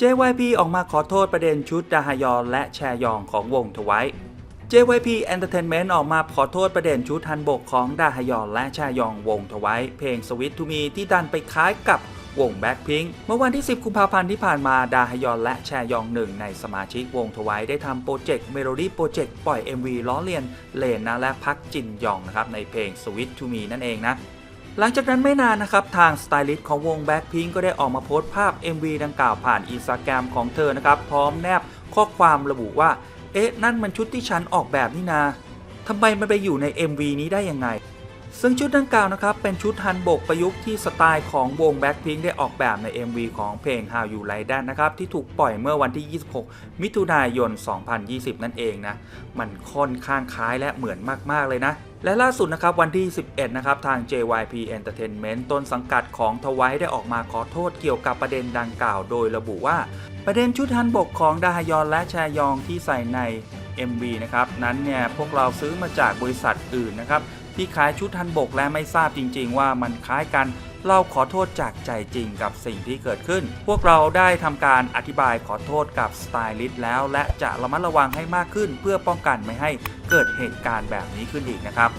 JYP ออกมาขอโทษประเด็นชุดดาฮยอนและแชยองของวงทไว JYP Entertainment ออกมาขอโทษประเด็นชุดฮันบกของดาฮยอนและชายองวงทไวเพลง Sweet to Me ที่ดันไปคล้ายกับวง Blackpink เมื่อวันที่ 10 กุมภาพันธ์ที่ผ่านมาดาฮยอนและแชยองหนึ่งในสมาชิกวงทไวได้ทำโปรเจกต์ Melody Project ปล่อย MV ล้อเลียนเลนนะและพักจินยองนะครับในเพลง Sweet to Me นั่นเองนะ หลังจากนั้นไม่นานนะครับ ทางสไตลิสต์ของวง Blackpink ก็ได้ออกมาโพสต์ภาพ MV ดังกล่าวผ่านอินสตาแกรมของเธอนะครับ พร้อมแนบข้อความระบุว่า เอ๊ะ นั่นมันชุดที่ฉันออกแบบนี่นาทำไมมันไปอยู่ใน MV นี้ได้ยังไง ซึ่งชุดดังกล่าวนะครับ เป็นชุดฮันบกประยุกต์ที่สไตล์ของวง Blackpink ได้ออกแบบใน MV ของเพลง How You Like That นะครับ ที่ถูกปล่อยเมื่อวันที่ 26 มิถุนายน 2020 นั่นเองนะ มันค่อนข้างคล้ายและเหมือนมาก ๆ เลยนะและล่าสุดนะครับวันที่ 11 นะครับทาง JYP Entertainment ต้นสังกัดของทวายได้ออกมาขอโทษเกี่ยวกับประเด็นดังกล่าวโดยระบุว่า ประเด็นชุดฮันบกของดาฮยอนและแชยองที่ใส่ใน MV นะครับนั้นเนี่ยพวกเราซื้อมาจากบริษัทอื่นนะครับ ที่ขายชุดทันบกและไม่ทราบจริง ๆ ว่ามันคล้ายกัน เราขอโทษจากใจจริงกับสิ่งที่เกิดขึ้น พวกเราได้ทำการอธิบายขอโทษกับสไตลิสต์แล้ว และจะระมัดระวังให้มากขึ้น เพื่อป้องกันไม่ให้เกิดเหตุการณ์แบบนี้ขึ้นอีกนะครับ